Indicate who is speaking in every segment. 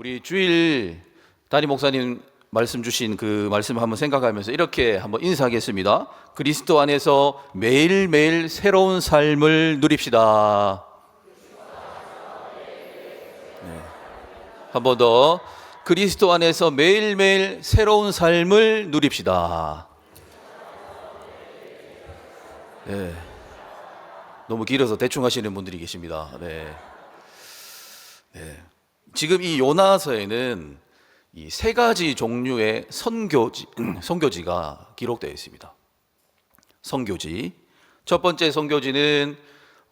Speaker 1: 우리 주일 담임 목사님 말씀 주신 그 말씀 한번 생각하면서 이렇게 한번 인사하겠습니다. 그리스도 안에서 매일매일 새로운 삶을 누립시다. 네. 한번 더. 그리스도 안에서 매일매일 새로운 삶을 누립시다. 네. 너무 길어서 대충 하시는 분들이 계십니다. 네. 네. 지금 이 요나서에는 이 세 가지 종류의 선교지, 선교지가 기록되어 있습니다. 선교지. 첫 번째 선교지는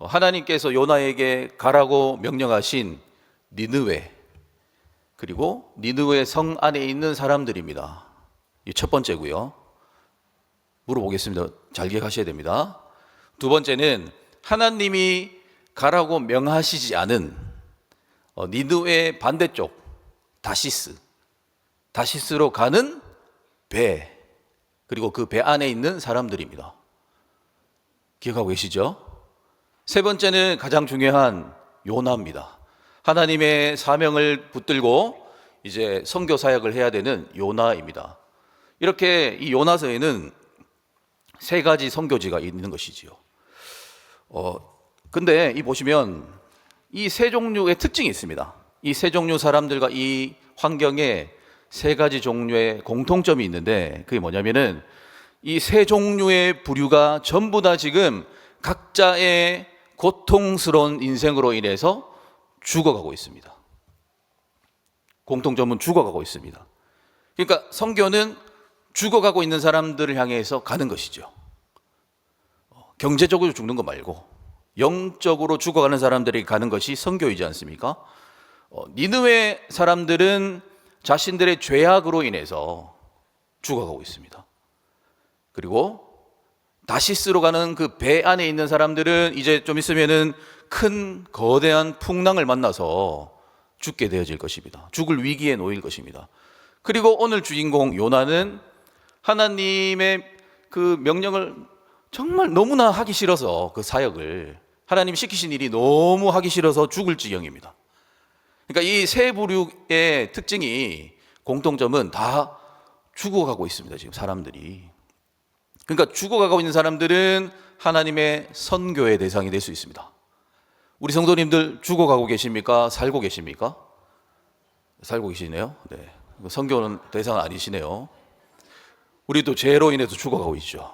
Speaker 1: 하나님께서 요나에게 가라고 명령하신 니느웨 그리고 니느웨 성 안에 있는 사람들입니다. 이 첫 번째고요. 물어보겠습니다. 잘 기억하셔야 됩니다. 두 번째는 하나님이 가라고 명하시지 않은 어, 니느웨 반대쪽 다시스 다시스로 가는 배 그리고 그 배 안에 있는 사람들입니다. 기억하고 계시죠? 세 번째는 가장 중요한 요나입니다. 하나님의 사명을 붙들고 이제 선교 사역을 해야 되는 요나입니다. 이렇게 이 요나서에는 세 가지 선교지가 있는 것이지요. 어, 근데 이 보시면 이 세 종류의 특징이 있습니다. 이 세 종류 사람들과 이 환경에 세 가지 종류의 공통점이 있는데 그게 뭐냐면은 이 세 종류의 부류가 전부 다 지금 각자의 고통스러운 인생으로 인해서 죽어가고 있습니다. 공통점은 죽어가고 있습니다. 그러니까 성교는 죽어가고 있는 사람들을 향해서 가는 것이죠. 어, 경제적으로 죽는 거 말고 영적으로 죽어가는 사람들이 가는 것이 선교이지 않습니까? 어, 니느웨 사람들은 자신들의 죄악으로 인해서 죽어가고 있습니다. 그리고 다시스로 가는 그 배 안에 있는 사람들은 이제 좀 있으면은 큰 거대한 풍랑을 만나서 죽게 되어질 것입니다. 죽을 위기에 놓일 것입니다. 그리고 오늘 주인공 요나는 하나님의 그 명령을 정말 너무나 하기 싫어서 그 사역을 하나님 시키신 일이 너무 하기 싫어서 죽을 지경입니다. 그러니까 이 세 부류의 특징이 공통점은 다 죽어가고 있습니다. 지금 사람들이. 그러니까 죽어가고 있는 사람들은 하나님의 선교의 대상이 될 수 있습니다. 우리 성도님들 죽어가고 계십니까? 살고 계십니까? 살고 계시네요. 네. 선교는 대상 아니시네요. 우리도 죄로 인해서 죽어가고 있죠.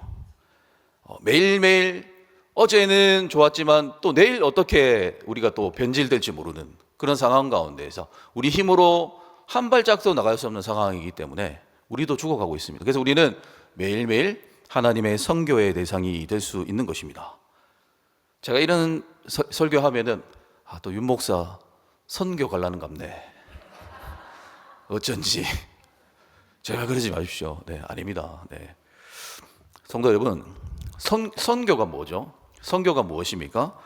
Speaker 1: 어, 매일매일 어제는 좋았지만 또 내일 어떻게 우리가 또 변질될지 모르는 그런 상황 가운데에서 우리 힘으로 한 발짝도 나갈 수 없는 상황이기 때문에 우리도 죽어가고 있습니다. 그래서 우리는 매일매일 하나님의 선교의 대상이 될 수 있는 것입니다. 제가 이런 서, 설교하면은 아, 또 윤 목사 선교 갈라는 갑네. 어쩐지 제가 그러지 마십시오. 네, 아닙니다. 네. 성도 여러분, 선, 선교가 뭐죠? 선교가 무엇입니까?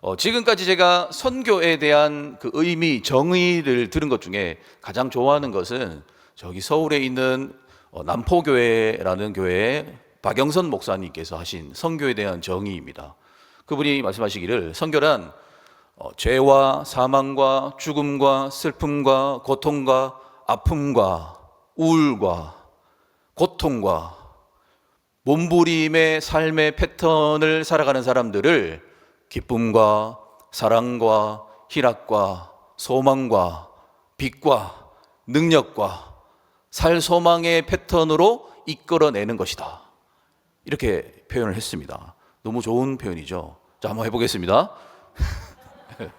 Speaker 1: 어, 지금까지 제가 선교에 대한 그 의미, 정의를 들은 것 중에 가장 좋아하는 것은 저기 서울에 있는 어, 남포교회라는 교회의 박영선 목사님께서 하신 선교에 대한 정의입니다. 그분이 말씀하시기를 선교란 어, 죄와 사망과 죽음과 슬픔과 고통과 아픔과 우울과 고통과 몸부림의 삶의 패턴을 살아가는 사람들을 기쁨과 사랑과 희락과 소망과 빛과 능력과 살 소망의 패턴으로 이끌어내는 것이다. 이렇게 표현을 했습니다. 너무 좋은 표현이죠. 자, 한번 해보겠습니다.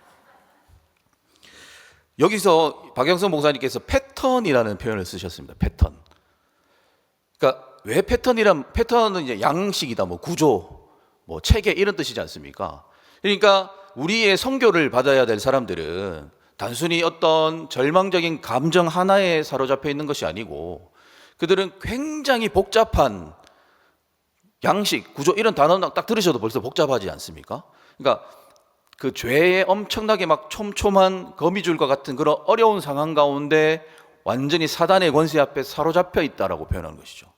Speaker 1: 여기서 박영선 목사님께서 패턴이라는 표현을 쓰셨습니다. 패턴. 그러니까 왜 패턴이란 패턴은 이제 양식이다, 뭐 구조, 뭐 체계 이런 뜻이지 않습니까? 그러니까 우리의 성교를 받아야 될 사람들은 단순히 어떤 절망적인 감정 하나에 사로잡혀 있는 것이 아니고 그들은 굉장히 복잡한 양식, 구조 이런 단어 딱 들으셔도 벌써 복잡하지 않습니까? 그러니까 그 죄에 엄청나게 막 촘촘한 거미줄과 같은 그런 어려운 상황 가운데 완전히 사단의 권세 앞에 사로잡혀 있다라고 표현하는 것이죠.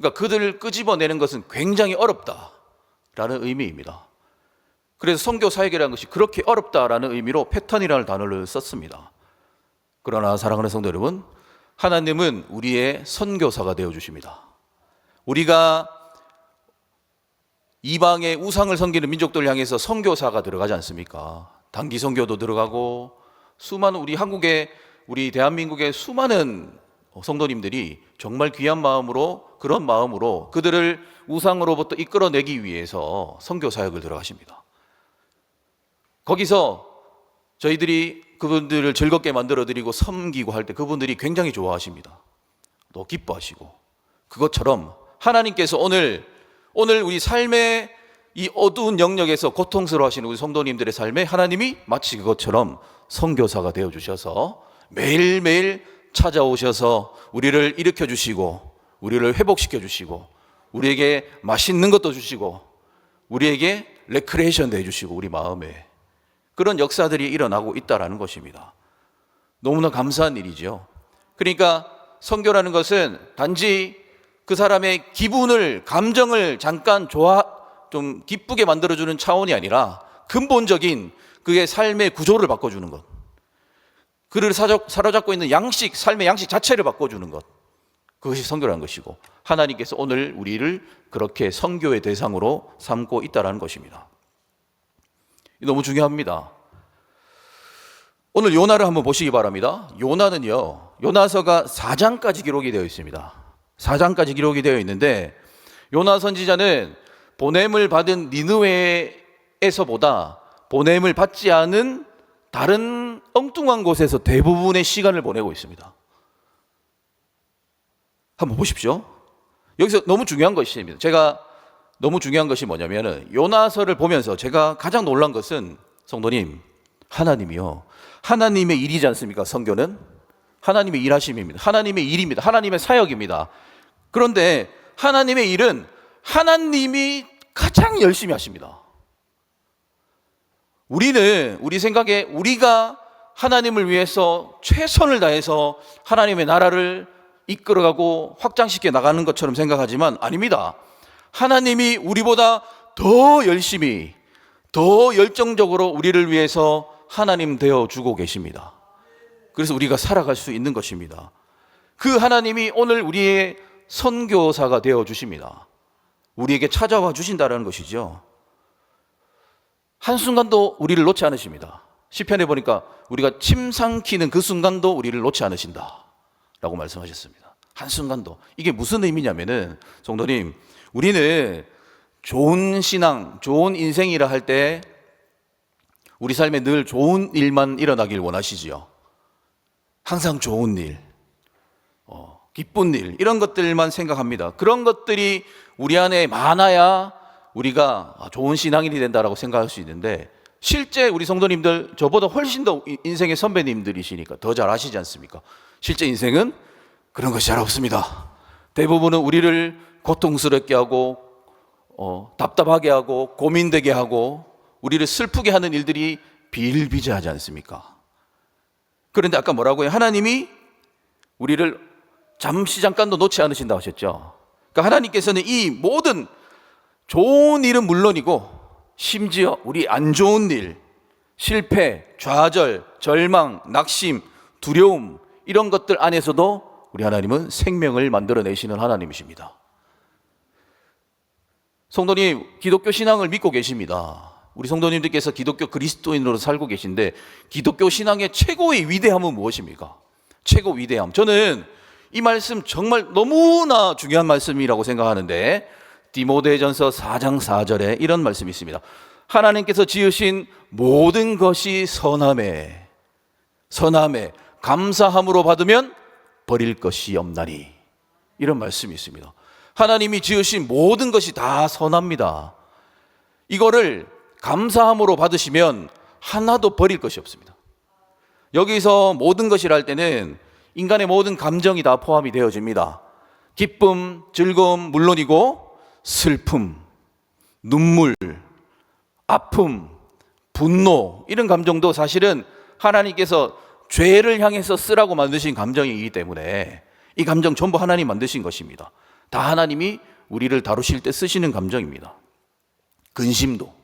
Speaker 1: 그러니까 그들을 끄집어내는 것은 굉장히 어렵다라는 의미입니다. 그래서 성교 사역이라는 것이 그렇게 어렵다라는 의미로 패턴이라는 단어를 썼습니다. 그러나 사랑하는 성도 여러분, 하나님은 우리의 선교사가 되어 주십니다. 우리가 이방의 우상을 섬기는 민족들 향해서 선교사가 들어가지 않습니까? 단기 선교도 들어가고 수많은 우리 한국의 우리 대한민국의 수많은 성도님들이 정말 귀한 마음으로 그런 마음으로 그들을 우상으로부터 이끌어내기 위해서 선교 사역을 들어가십니다. 거기서 저희들이 그분들을 즐겁게 만들어 드리고 섬기고 할 때 그분들이 굉장히 좋아하십니다. 또 기뻐하시고 그것처럼 하나님께서 오늘 오늘 우리 삶의 이 어두운 영역에서 고통스러워 하시는 우리 성도님들의 삶에 하나님이 마치 그것처럼 선교사가 되어 주셔서 매일매일 찾아오셔서 우리를 일으켜 주시고 우리를 회복시켜 주시고 우리에게 맛있는 것도 주시고 우리에게 레크레이션도 해 주시고 우리 마음에 그런 역사들이 일어나고 있다라는 것입니다. 너무나 감사한 일이죠. 그러니까 선교라는 것은 단지 그 사람의 기분을 감정을 잠깐 좋아 좀 기쁘게 만들어 주는 차원이 아니라 근본적인 그의 삶의 구조를 바꿔 주는 것. 그를 사로잡고 있는 양식, 삶의 양식 자체를 바꿔 주는 것. 그것이 선교라는 것이고 하나님께서 오늘 우리를 그렇게 선교의 대상으로 삼고 있다라는 것입니다. 너무 중요합니다. 오늘 요나를 한번 보시기 바랍니다. 요나는요, 요나서가 4장까지 기록이 되어 있습니다. 4장까지 기록이 되어 있는데, 요나 선지자는 보냄을 받은 니느웨에서보다 보냄을 받지 않은 다른 엉뚱한 곳에서 대부분의 시간을 보내고 있습니다. 한번 보십시오. 여기서 너무 중요한 것입니다. 제가 너무 중요한 것이 뭐냐면은 요나서를 보면서 제가 가장 놀란 것은 성도님, 하나님이요. 하나님의 일이지 않습니까? 성교는 하나님의 일하심입니다. 하나님의 일입니다. 하나님의 사역입니다. 그런데 하나님의 일은 하나님이 가장 열심히 하십니다. 우리는 우리 생각에 우리가 하나님을 위해서 최선을 다해서 하나님의 나라를 이끌어가고 확장시켜 나가는 것처럼 생각하지만 아닙니다. 하나님이 우리보다 더 열심히, 더 열정적으로 우리를 위해서 하나님 되어 주고 계십니다. 그래서 우리가 살아갈 수 있는 것입니다. 그 하나님이 오늘 우리의 선교사가 되어 주십니다. 우리에게 찾아와 주신다는 것이죠. 한순간도 우리를 놓지 않으십니다. 시편에 보니까 우리가 침 삼키는 그 순간도 우리를 놓지 않으신다. 라고 말씀하셨습니다. 한순간도. 이게 무슨 의미냐면은, 성도님, 우리는 좋은 신앙, 좋은 인생이라 할 때 우리 삶에 늘 좋은 일만 일어나길 원하시지요. 항상 좋은 일, 어, 기쁜 일, 이런 것들만 생각합니다. 그런 것들이 우리 안에 많아야 우리가 좋은 신앙인이 된다라고 생각할 수 있는데 실제 우리 성도님들 저보다 훨씬 더 인생의 선배님들이시니까 더 잘 아시지 않습니까? 실제 인생은 그런 것이 잘 없습니다. 대부분은 우리를 고통스럽게 하고 어, 답답하게 하고 고민되게 하고 우리를 슬프게 하는 일들이 비일비재하지 않습니까? 그런데 아까 뭐라고요? 하나님이 우리를 잠시 잠깐도 놓지 않으신다고 하셨죠. 그러니까 하나님께서는 이 모든 좋은 일은 물론이고 심지어 우리 안 좋은 일, 실패, 좌절, 절망, 낙심, 두려움 이런 것들 안에서도 우리 하나님은 생명을 만들어내시는 하나님이십니다. 성도님, 기독교 신앙을 믿고 계십니다. 우리 성도님들께서 기독교 그리스도인으로 살고 계신데 기독교 신앙의 최고의 위대함은 무엇입니까? 최고 위대함. 저는 이 말씀 정말 너무나 중요한 말씀이라고 생각하는데 디모데전서 4장 4절에 이런 말씀이 있습니다. 하나님께서 지으신 모든 것이 선함에 선함에 감사함으로 받으면 버릴 것이 없나니 이런 말씀이 있습니다. 하나님이 지으신 모든 것이 다 선합니다. 이거를 감사함으로 받으시면 하나도 버릴 것이 없습니다. 여기서 모든 것이라 할 때는 인간의 모든 감정이 다 포함이 되어집니다. 기쁨, 즐거움 물론이고 슬픔, 눈물, 아픔, 분노 이런 감정도 사실은 하나님께서 죄를 향해서 쓰라고 만드신 감정이기 때문에 이 감정 전부 하나님 만드신 것입니다. 다 하나님이 우리를 다루실 때 쓰시는 감정입니다. 근심도.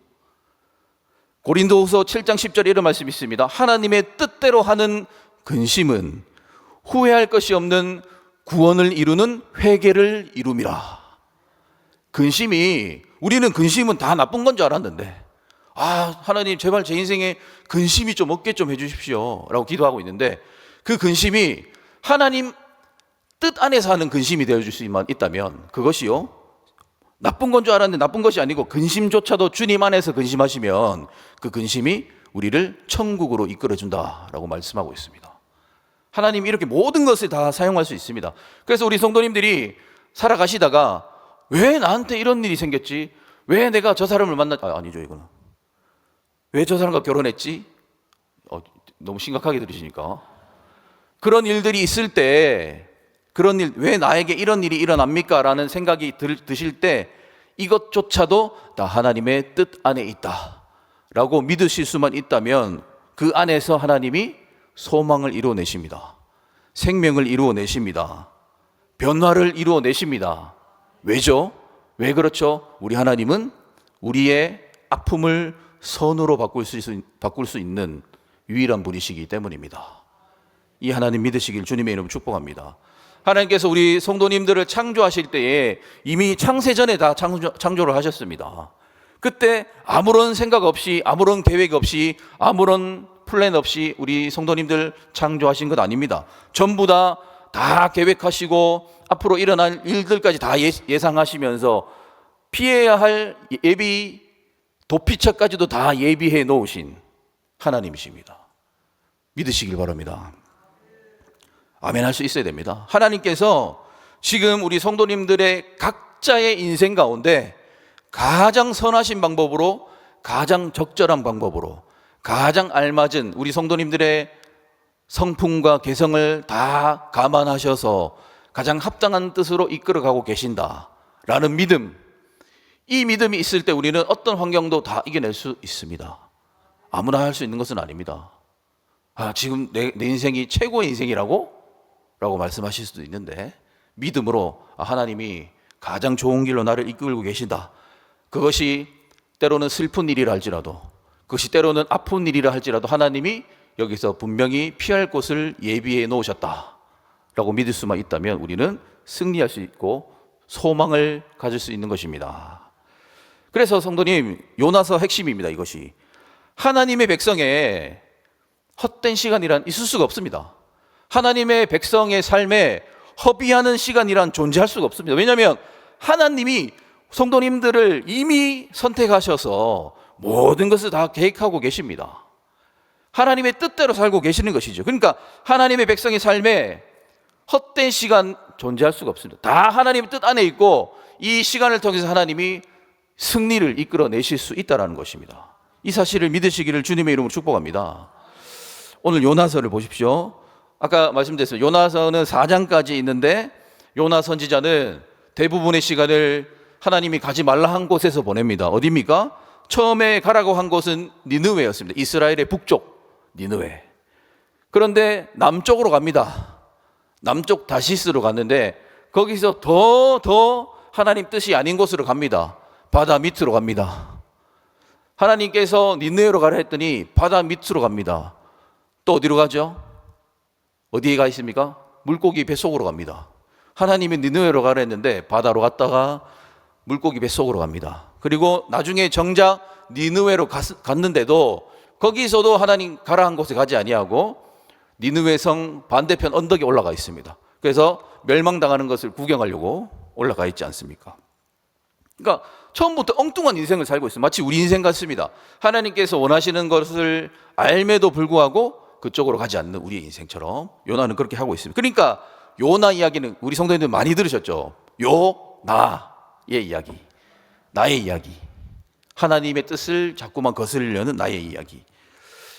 Speaker 1: 고린도후서 7장 10절에 이런 말씀이 있습니다. 하나님의 뜻대로 하는 근심은 후회할 것이 없는 구원을 이루는 회개를 이룸이라. 근심이 우리는 근심은 다 나쁜 건 줄 알았는데 아 하나님 제발 제 인생에 근심이 좀 없게 좀 해주십시오라고 기도하고 있는데 그 근심이 하나님 뜻 안에서 하는 근심이 되어줄 수만 있다면 그것이요 나쁜 건 줄 알았는데 나쁜 것이 아니고 근심조차도 주님 안에서 근심하시면 그 근심이 우리를 천국으로 이끌어준다라고 말씀하고 있습니다. 하나님이 이렇게 모든 것을 다 사용할 수 있습니다. 그래서 우리 성도님들이 살아가시다가 왜 나한테 이런 일이 생겼지? 왜 내가 저 사람을 만나? 아, 아니죠 이거는. 왜 저 사람과 결혼했지? 어, 너무 심각하게 들으시니까. 그런 일들이 있을 때 그런 일, 왜 나에게 이런 일이 일어납니까? 라는 생각이 들, 드실 때 이것조차도 다 하나님의 뜻 안에 있다. 라고 믿으실 수만 있다면 그 안에서 하나님이 소망을 이루어내십니다. 생명을 이루어내십니다. 변화를 이루어내십니다. 왜죠? 왜 그렇죠? 우리 하나님은 우리의 아픔을 선으로 바꿀 수, 있, 바꿀 수 있는 유일한 분이시기 때문입니다. 이 하나님 믿으시길 주님의 이름으로 축복합니다. 하나님께서 우리 성도님들을 창조하실 때에 이미 창세전에 다 창조, 창조를 하셨습니다. 그때 아무런 생각 없이 아무런 계획 없이 아무런 플랜 없이 우리 성도님들 창조하신 것 아닙니다. 전부 다 다 계획하시고 앞으로 일어날 일들까지 다 예- 예상하시면서 피해야 할 예비 도피처까지도 다 예비해 놓으신 하나님이십니다. 믿으시길 바랍니다. 아멘 할 수 있어야 됩니다. 하나님께서 지금 우리 성도님들의 각자의 인생 가운데 가장 선하신 방법으로 가장 적절한 방법으로 가장 알맞은 우리 성도님들의 성품과 개성을 다 감안하셔서 가장 합당한 뜻으로 이끌어가고 계신다라는 믿음. 이 믿음이 있을 때 우리는 어떤 환경도 다 이겨낼 수 있습니다. 아무나 할 수 있는 것은 아닙니다. 아, 지금 내, 내 인생이 최고의 인생이라고? 라고 말씀하실 수도 있는데 믿음으로 아, 하나님이 가장 좋은 길로 나를 이끌고 계신다. 그것이 때로는 슬픈 일이라 할지라도 그것이 때로는 아픈 일이라 할지라도 하나님이 여기서 분명히 피할 곳을 예비해 놓으셨다. 라고 믿을 수만 있다면 우리는 승리할 수 있고 소망을 가질 수 있는 것입니다. 그래서 성도님, 요나서 핵심입니다. 이것이. 하나님의 백성에 헛된 시간이란 있을 수가 없습니다. 하나님의 백성의 삶에 허비하는 시간이란 존재할 수가 없습니다. 왜냐하면 하나님이 성도님들을 이미 선택하셔서 모든 것을 다 계획하고 계십니다. 하나님의 뜻대로 살고 계시는 것이죠. 그러니까 하나님의 백성의 삶에 헛된 시간 존재할 수가 없습니다. 다 하나님의 뜻 안에 있고 이 시간을 통해서 하나님이 승리를 이끌어 내실 수 있다라는 것입니다. 이 사실을 믿으시기를 주님의 이름으로 축복합니다. 오늘 요나서를 보십시오. 아까 말씀드렸어요. 요나서는 4장까지 있는데 요나 선지자는 대부분의 시간을 하나님이 가지 말라 한 곳에서 보냅니다. 어디입니까? 처음에 가라고 한 곳은 니느웨였습니다. 이스라엘의 북쪽 니느웨. 그런데 남쪽으로 갑니다. 남쪽 다시스로 갔는데 거기서 더 더 하나님 뜻이 아닌 곳으로 갑니다. 바다 밑으로 갑니다. 하나님께서 니느웨로 가라 했더니 바다 밑으로 갑니다. 또 어디로 가죠? 어디에 가 있습니까? 물고기 뱃속으로 갑니다. 하나님이 니느웨로 가라 했는데 바다로 갔다가 물고기 뱃속으로 갑니다. 그리고 나중에 정작 갔, 갔는데도 거기서도 하나님 가라 한 곳에 가지 아니하고 니느웨 성 반대편 언덕에 올라가 있습니다. 그래서 멸망당하는 것을 구경하려고 올라가 있지 않습니까? 그러니까 처음부터 엉뚱한 인생을 살고 있어요. 마치 우리 인생 같습니다. 하나님께서 원하시는 것을 알매도 불구하고 그쪽으로 가지 않는 우리의 인생처럼 요나는 그렇게 하고 있습니다. 그러니까 요나 이야기는 우리 성도님들 많이 들으셨죠? 요나의 이야기. 나의 이야기. 하나님의 뜻을 자꾸만 거스르려는 나의 이야기.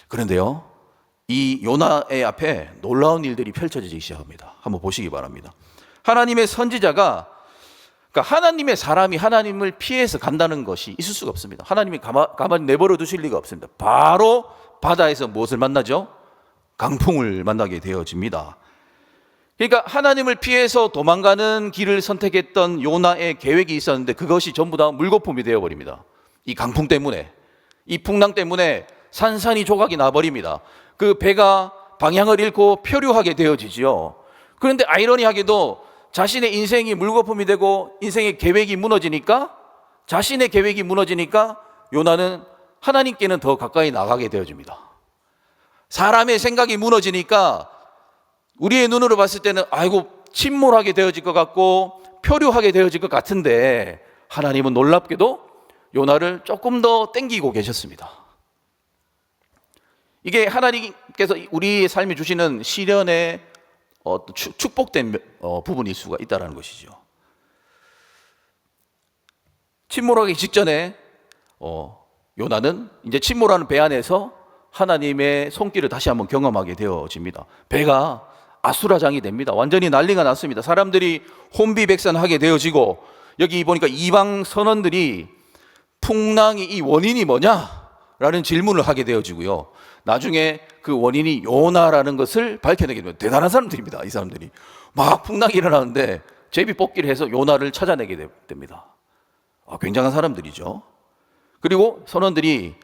Speaker 1: 그런데요. 이 요나의 앞에 놀라운 일들이 펼쳐지기 시작합니다. 한번 보시기 바랍니다. 하나님의 선지자가 그러니까 하나님의 사람이 하나님을 피해서 간다는 것이 있을 수가 없습니다. 하나님이 가만, 가만히 내버려 두실 리가 없습니다. 바로 바다에서 무엇을 만나죠? 강풍을 만나게 되어집니다. 그러니까 하나님을 피해서 도망가는 길을 선택했던 요나의 계획이 있었는데 그것이 전부 다 물거품이 되어버립니다. 이 강풍 때문에, 이 풍랑 때문에 산산이 조각이 나버립니다. 그 배가 방향을 잃고 표류하게 되어지지요. 그런데 아이러니하게도 자신의 인생이 물거품이 되고 인생의 계획이 무너지니까 자신의 계획이 무너지니까 요나는 하나님께는 더 가까이 나가게 되어집니다. 사람의 생각이 무너지니까 우리의 눈으로 봤을 때는 아이고 침몰하게 되어질 것 같고 표류하게 되어질 것 같은데 하나님은 놀랍게도 요나를 조금 더 땡기고 계셨습니다. 이게 하나님께서 우리 삶에 주시는 시련의 어, 축- 축복된 어, 부분일 수가 있다는 것이죠. 침몰하기 직전에 어, 요나는 이제 침몰하는 배 안에서 하나님의 손길을 다시 한번 경험하게 되어집니다. 배가 아수라장이 됩니다. 완전히 난리가 났습니다. 사람들이 혼비백산하게 되어지고 여기 보니까 이방 선원들이 풍랑이 이 원인이 뭐냐 라는 질문을 하게 되어지고요. 나중에 그 원인이 요나라는 것을 밝혀내게 됩니다. 대단한 사람들입니다. 이 사람들이 막 풍랑이 일어나는데 제비 뽑기를 해서 요나를 찾아내게 되- 됩니다. 아, 굉장한 사람들이죠. 그리고 선원들이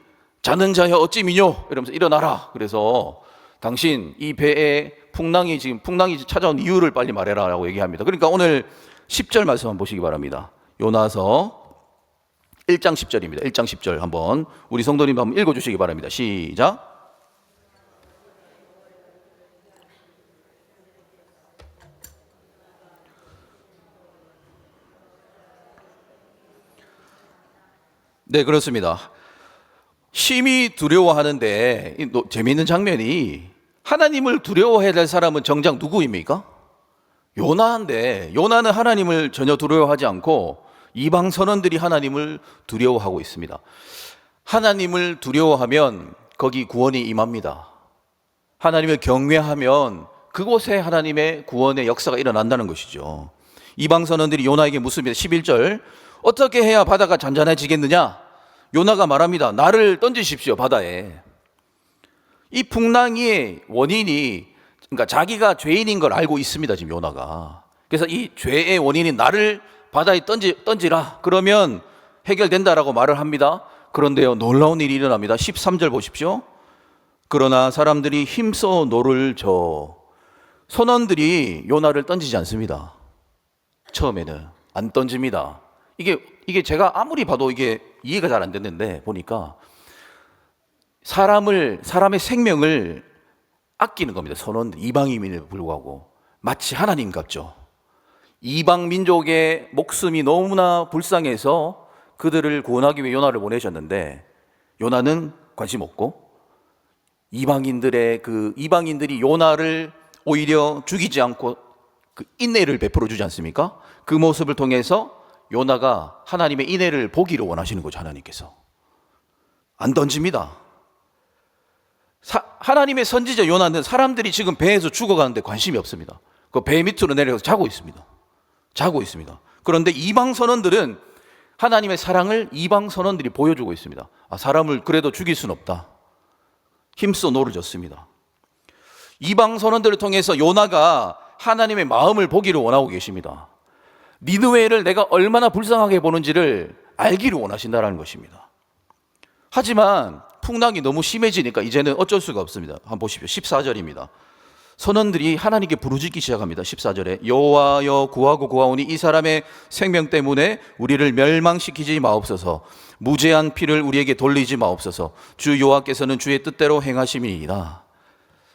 Speaker 1: 자는 자여 어찌 미뇨 이러면서 일어나라. 그래서 당신 이 배에 풍랑이 지금 풍랑이 찾아온 이유를 빨리 말해라라고 얘기합니다. 그러니까 오늘 10절 말씀 한번 보시기 바랍니다. 요나서 1장 10절입니다. 1장 10절 한번 우리 성도님 한번 읽어 주시기 바랍니다. 시작. 네, 그렇습니다. 심히 두려워하는데 재미있는 장면이 하나님을 두려워해야 될 사람은 정작 누구입니까? 요나인데 요나는 하나님을 전혀 두려워하지 않고 이방 선원들이 하나님을 두려워하고 있습니다. 하나님을 두려워하면 거기 구원이 임합니다. 하나님을 경외하면 그곳에 하나님의 구원의 역사가 일어난다는 것이죠. 이방 선원들이 요나에게 묻습니다. 11절. 어떻게 해야 바다가 잔잔해지겠느냐? 요나가 말합니다. 나를 던지십시오, 바다에. 이 풍랑의 원인이 그러니까 자기가 죄인인 걸 알고 있습니다, 지금 요나가. 그래서 이 죄의 원인이 나를 바다에 던지, 던지라. 그러면 해결된다라고 말을 합니다. 그런데요, 놀라운 일이 일어납니다. 13절 보십시오. 그러나 사람들이 힘써 노를 저 선원들이 요나를 던지지 않습니다. 처음에는 안 던집니다. 이게 이게 제가 아무리 봐도 이게 이해가 잘 안 됐는데 보니까 사람을 사람의 생명을 아끼는 겁니다. 선원 이방인임에도 불구하고 마치 하나님 같죠. 이방 민족의 목숨이 너무나 불쌍해서 그들을 구원하기 위해 요나를 보내셨는데 요나는 관심 없고 이방인들의 그 이방인들이 요나를 오히려 죽이지 않고 그 인내를 베풀어 주지 않습니까? 그 모습을 통해서 요나가 하나님의 인내를 보기를 원하시는 거죠, 하나님께서. 안 던집니다. 사- 하나님의 선지자 요나는 사람들이 지금 배에서 죽어가는데 관심이 없습니다. 그 배 밑으로 내려가서 자고 있습니다. 자고 있습니다. 그런데 이방 선원들은 하나님의 사랑을 이방 선원들이 보여주고 있습니다. 아, 사람을 그래도 죽일 수는 없다. 힘써 노를 졌습니다. 이방 선원들을 통해서 요나가 하나님의 마음을 보기를 원하고 계십니다. 니느웨를 내가 얼마나 불쌍하게 보는지를 알기를 원하신다는 것입니다. 하지만 풍랑이 너무 심해지니까 이제는 어쩔 수가 없습니다. 한번 보십시오. 14절입니다. 선원들이 하나님께 부르짖기 시작합니다. 14절에 여호와여 구하고 구하오니 이 사람의 생명 때문에 우리를 멸망시키지 마옵소서. 무죄한 피를 우리에게 돌리지 마옵소서. 주 여호와께서는 주의 뜻대로 행하심이니이다.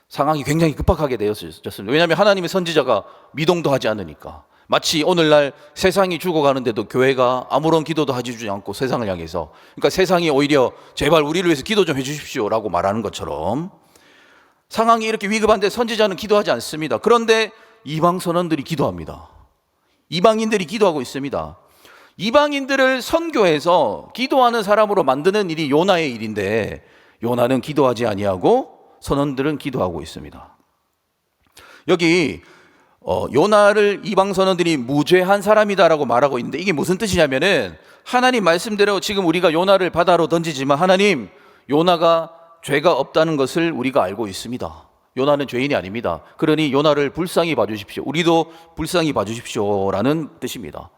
Speaker 1: 상황이 굉장히 급박하게 되었습니다. 왜냐하면 하나님의 선지자가 미동도 하지 않으니까. 마치 오늘날 세상이 죽어가는데도 교회가 아무런 기도도 하지 않고 세상을 향해서 그러니까 세상이 오히려 제발 우리를 위해서 기도 좀 해주십시오라고 말하는 것처럼 상황이 이렇게 위급한데 선지자는 기도하지 않습니다. 그런데 이방 선원들이 기도합니다. 이방인들이 기도하고 있습니다. 이방인들을 선교해서 기도하는 사람으로 만드는 일이 요나의 일인데 요나는 기도하지 아니하고 선원들은 기도하고 있습니다. 여기 어, 요나를 이방 선원들이 무죄한 사람이다라고 말하고 있는데 이게 무슨 뜻이냐면은 하나님 말씀대로 지금 우리가 요나를 바다로 던지지만 하나님 요나가 죄가 없다는 것을 우리가 알고 있습니다. 요나는 죄인이 아닙니다. 그러니 요나를 불쌍히 봐주십시오. 우리도 불쌍히 봐주십시오라는 뜻입니다.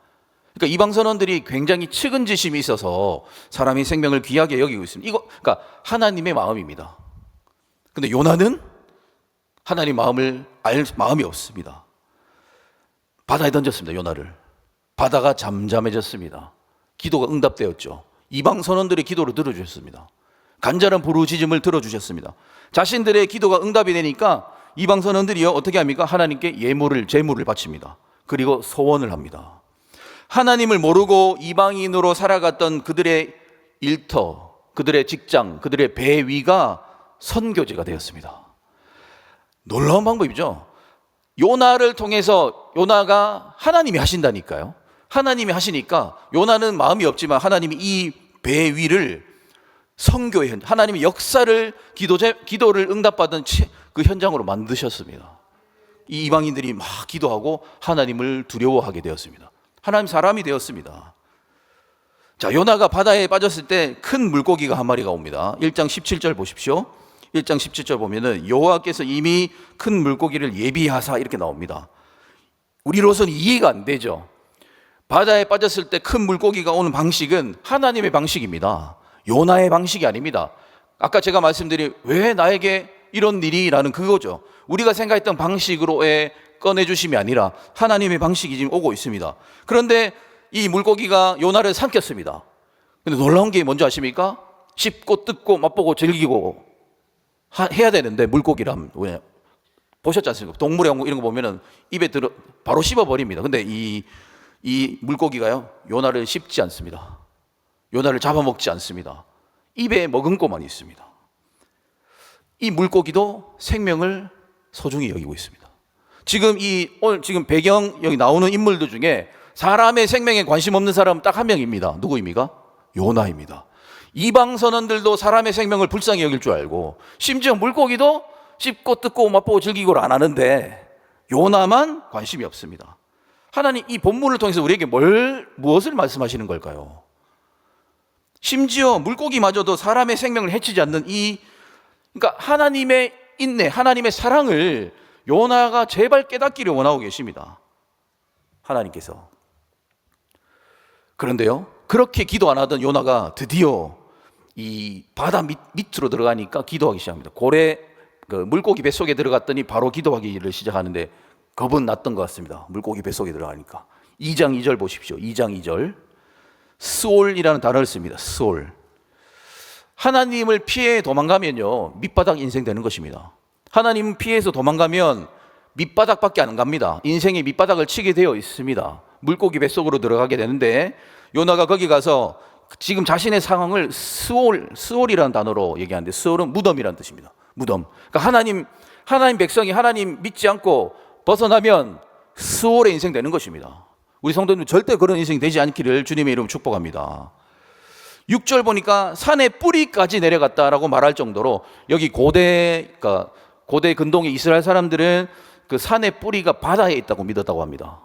Speaker 1: 그러니까 이방 선원들이 굉장히 측은지심이 있어서 사람의 생명을 귀하게 여기고 있습니다. 이거 그러니까 하나님의 마음입니다. 근데 요나는 하나님 마음을 알 마음이 없습니다. 바다에 던졌습니다. 요나를. 바다가 잠잠해졌습니다. 기도가 응답되었죠. 이방 선원들의 기도를 들어주셨습니다. 간절한 부르짖음을 들어주셨습니다. 자신들의 기도가 응답이 되니까 이방 선원들이요 어떻게 합니까? 하나님께 예물을 제물을 바칩니다. 그리고 소원을 합니다. 하나님을 모르고 이방인으로 살아갔던 그들의 일터, 그들의 직장, 그들의 배 위가 선교제가 되었습니다. 놀라운 방법이죠. 요나를 통해서 요나가 하나님이 하신다니까요. 하나님이 하시니까 요나는 마음이 없지만 하나님이 이 배 위를 성교의 현, 하나님의 역사를 기도제, 기도를 응답받은 치- 그 현장으로 만드셨습니다. 이 이방인들이 막 기도하고 하나님을 두려워하게 되었습니다. 하나님 사람이 되었습니다. 자, 요나가 바다에 빠졌을 때 큰 물고기가 한 마리가 옵니다. 1장 17절 보십시오. 1장 17절 보면은 여호와께서 이미 큰 물고기를 예비하사 이렇게 나옵니다. 우리로서는 이해가 안 되죠. 바다에 빠졌을 때 큰 물고기가 오는 방식은 하나님의 방식입니다. 요나의 방식이 아닙니다. 아까 제가 말씀드린 왜 나에게 이런 일이라는 그거죠. 우리가 생각했던 방식으로의 꺼내주심이 아니라 하나님의 방식이 지금 오고 있습니다. 그런데 이 물고기가 요나를 삼켰습니다. 근데 놀라운 게 뭔지 아십니까? 씹고 뜯고 맛보고 즐기고 하- 해야 되는데 물고기람 왜 보셨지 않습니까? 동물의 영웅 이런 거 보면은 입에 들어 바로 씹어 버립니다. 근데 이 이 물고기가요 요나를 씹지 않습니다. 요나를 잡아먹지 않습니다. 입에 머금고만 있습니다. 이 물고기도 생명을 소중히 여기고 있습니다. 지금 이 오늘 지금 배경 여기 나오는 인물들 중에 사람의 생명에 관심 없는 사람은 딱한 명입니다. 누구입니까? 요나입니다. 이방 선원들도 사람의 생명을 불쌍히 여길 줄 알고 심지어 물고기도 씹고 뜯고 맛보고 즐기고를 안 하는데 요나만 관심이 없습니다. 하나님 이 본문을 통해서 우리에게 뭘 무엇을 말씀하시는 걸까요? 심지어 물고기마저도 사람의 생명을 해치지 않는 이 그러니까 하나님의 인내, 하나님의 사랑을 요나가 제발 깨닫기를 원하고 계십니다. 하나님께서. 그런데요, 그렇게 기도 안 하던 요나가 드디어 이 바다 밑, 밑으로 들어가니까 기도하기 시작합니다. 고래, 그 물고기 뱃속에 들어갔더니 바로 기도하기를 시작하는데 겁은 났던 것 같습니다. 물고기 뱃속에 들어가니까. 2장 2절 보십시오. 2장 2절. 스올이라는 단어를 씁니다. 스올. 하나님을 피해 도망가면요 밑바닥 인생 되는 것입니다. 하나님 피해서 도망가면 밑바닥밖에 안 갑니다. 인생의 밑바닥을 치게 되어 있습니다. 물고기 뱃속으로 들어가게 되는데 요나가 거기 가서 지금 자신의 상황을 스올 스올이라는 단어로 얘기하는데 스올은 무덤이라는 뜻입니다. 무덤. 그러니까 하나님 하나님 백성이 하나님 믿지 않고 벗어나면 스올의 인생 되는 것입니다. 우리 성도님 절대 그런 인생이 되지 않기를 주님의 이름 축복합니다. 6절 보니까 산의 뿌리까지 내려갔다라고 말할 정도로 여기 고대 그러니까 고대 근동의 이스라엘 사람들은 그 산의 뿌리가 바다에 있다고 믿었다고 합니다.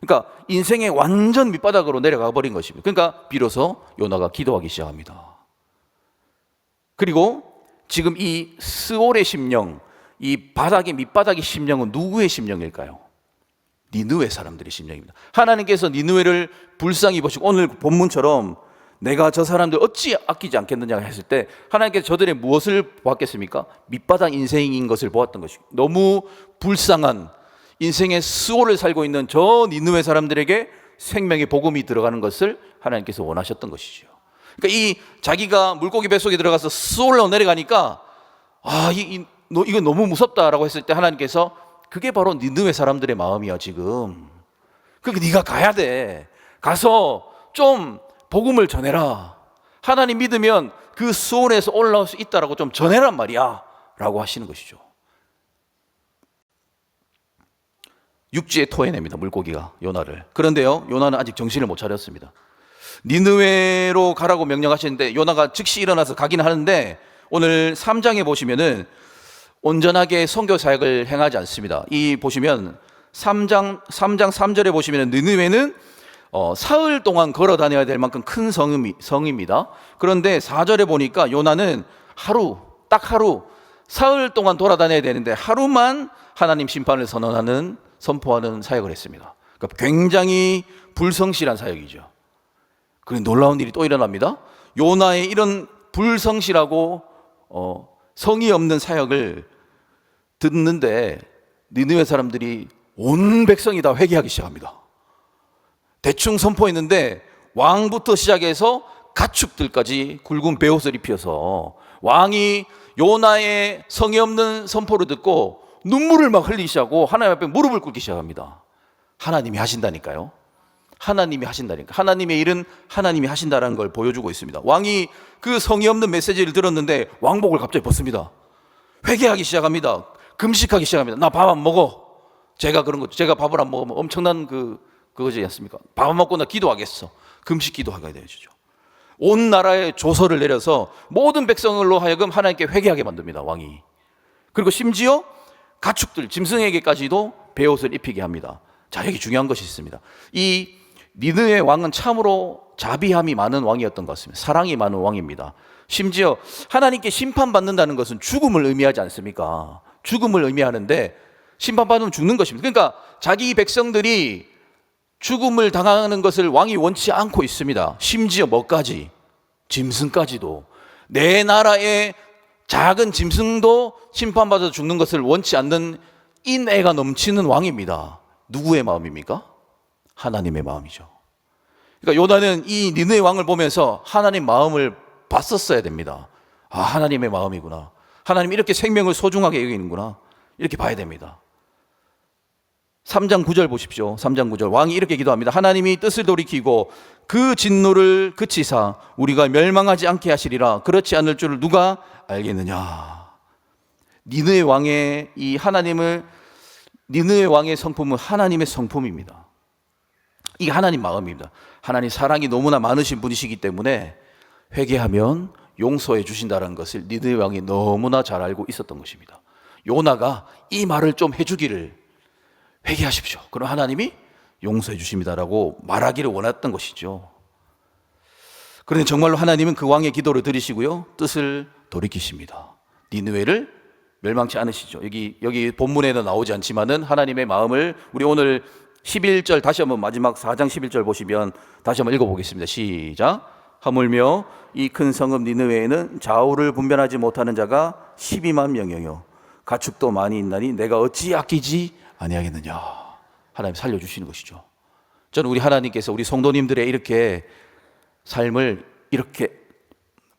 Speaker 1: 그러니까 인생의 완전 밑바닥으로 내려가 버린 것입니다. 그러니까 비로소 요나가 기도하기 시작합니다. 그리고 지금 이 스올의 심령, 이 바닥의 밑바닥의 심령은 누구의 심령일까요? 니느웨 사람들의 심령입니다. 하나님께서 니느웨를 불쌍히 보시고 오늘 본문처럼 내가 저 사람들 어찌 아끼지 않겠느냐 했을 때 하나님께서 저들의 무엇을 보았겠습니까? 밑바닥 인생인 것을 보았던 것이 너무 불쌍한 인생의 수호를 살고 있는 저 니느웨 사람들에게 생명의 복음이 들어가는 것을 하나님께서 원하셨던 것이죠. 그러니까 이 자기가 물고기 뱃속에 들어가서 수올로 내려가니까 아, 이, 이, 너, 이거 너무 무섭다라고 했을 때 하나님께서 그게 바로 니느웨 사람들의 마음이야 지금. 그러니까 네가 가야 돼. 가서 좀 복음을 전해라. 하나님 믿으면 그 수온에서 올라올 수 있다라고 좀 전해란 말이야. 라고 하시는 것이죠. 육지에 토해냅니다. 물고기가 요나를. 그런데요. 요나는 아직 정신을 못 차렸습니다. 니느웨로 가라고 명령하시는데 요나가 즉시 일어나서 가긴 하는데 오늘 3장에 보시면은 온전하게 선교 사역을 행하지 않습니다. 이 보시면 3장 3장 3절에 보시면 느느웨는 어, 사흘 동안 걸어 다녀야 될 만큼 큰 성이, 성입니다. 그런데 4절에 보니까 요나는 하루 딱 하루 사흘 동안 돌아다녀야 되는데 하루만 하나님 심판을 선언하는 선포하는 사역을 했습니다. 그러니까 굉장히 불성실한 사역이죠. 그런 놀라운 일이 또 일어납니다. 요나의 이런 불성실하고 어, 성의 없는 사역을 듣는데 니느웨 사람들이 온 백성이 다 회개하기 시작합니다. 대충 선포했는데 왕부터 시작해서 가축들까지 굵은 베옷을 입혀서 왕이 요나의 성의 없는 선포를 듣고 눈물을 막 흘리기 시작하고 하나님 앞에 무릎을 꿇기 시작합니다. 하나님이 하신다니까요. 하나님이 하신다니까. 하나님의 일은 하나님이 하신다라는 걸 보여주고 있습니다. 왕이 그 성의 없는 메시지를 들었는데 왕복을 갑자기 벗습니다. 회개하기 시작합니다. 금식하기 시작합니다. 나 밥 안 먹어. 제가 그런 거죠. 제가 밥을 안 먹으면 엄청난 그 그거지 않습니까? 밥 안 먹고 나 기도하겠어. 금식 기도하게 되어주죠. 온 나라에 조서를 내려서 모든 백성으로 하여금 하나님께 회개하게 만듭니다. 왕이. 그리고 심지어 가축들 짐승에게까지도 베옷을 입히게 합니다. 자 여기 중요한 것이 있습니다. 이 니느의 왕은 참으로 자비함이 많은 왕이었던 것 같습니다. 사랑이 많은 왕입니다. 심지어 하나님께 심판받는다는 것은 죽음을 의미하지 않습니까? 죽음을 의미하는데 심판받으면 죽는 것입니다. 그러니까 자기 백성들이 죽음을 당하는 것을 왕이 원치 않고 있습니다. 심지어 뭐까지? 짐승까지도. 내 나라의 작은 짐승도 심판받아 죽는 것을 원치 않는 인애가 넘치는 왕입니다. 누구의 마음입니까? 하나님의 마음이죠. 그러니까 요나는 이 니느의 왕을 보면서 하나님 마음을 봤었어야 됩니다. 아, 하나님의 마음이구나. 하나님 이렇게 생명을 소중하게 여기는구나. 이렇게 봐야 됩니다. 3장 9절 보십시오. 3장 9절. 왕이 이렇게 기도합니다. 하나님이 뜻을 돌이키고 그 진노를 그치사 우리가 멸망하지 않게 하시리라. 그렇지 않을 줄을 누가 알겠느냐. 니느의 왕의 이 하나님을 니느의 왕의 성품은 하나님의 성품입니다. 이게 하나님 마음입니다. 하나님 사랑이 너무나 많으신 분이시기 때문에 회개하면 용서해 주신다는 것을 니느의 왕이 너무나 잘 알고 있었던 것입니다. 요나가 이 말을 좀 해주기를 회개하십시오. 그럼 하나님이 용서해 주십니다라고 말하기를 원했던 것이죠. 그런데 정말로 하나님은 그 왕의 기도를 들으시고요. 뜻을 돌이키십니다. 니느웨를 멸망치 않으시죠. 여기 여기 본문에는 나오지 않지만은 하나님의 마음을 우리 오늘 11절 다시 한번 마지막 4장 11절 보시면 다시 한번 읽어 보겠습니다. 시작. 하물며 이 큰 성읍 니느웨에는 좌우를 분별하지 못하는 자가 12만 명이요 가축도 많이 있나니 내가 어찌 아끼지 아니하겠느냐. 하나님 살려 주시는 것이죠. 저는 우리 하나님께서 우리 성도님들의 이렇게 삶을 이렇게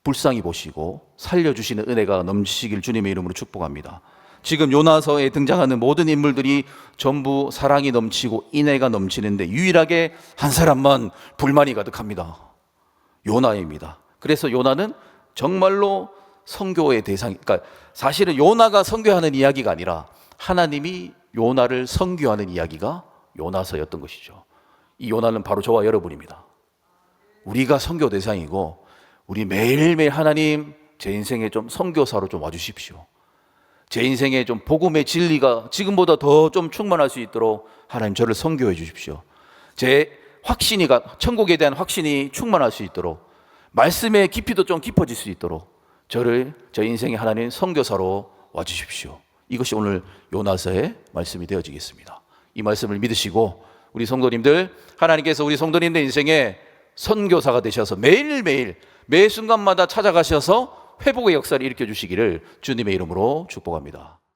Speaker 1: 불쌍히 보시고 살려 주시는 은혜가 넘치길 주님의 이름으로 축복합니다. 지금 요나서에 등장하는 모든 인물들이 전부 사랑이 넘치고 인애가 넘치는데 유일하게 한 사람만 불만이 가득합니다. 요나입니다. 그래서 요나는 정말로 성교의 대상, 그러니까 사실은 요나가 성교하는 이야기가 아니라 하나님이 요나를 성교하는 이야기가 요나서였던 것이죠. 이 요나는 바로 저와 여러분입니다. 우리가 성교 대상이고 우리 매일매일 하나님 제 인생에 좀 선교사로 좀 와주십시오. 제 인생에 좀 복음의 진리가 지금보다 더 좀 충만할 수 있도록 하나님 저를 선교해 주십시오. 제 확신이가 천국에 대한 확신이 충만할 수 있도록 말씀의 깊이도 좀 깊어질 수 있도록 저를 저 인생의 하나님 선교사로 와 주십시오. 이것이 오늘 요나서의 말씀이 되어지겠습니다. 이 말씀을 믿으시고 우리 성도님들 하나님께서 우리 성도님들 인생에 선교사가 되셔서 매일매일 매 순간마다 찾아가셔서 회복의 역사를 일으켜 주시기를 주님의 이름으로 축복합니다.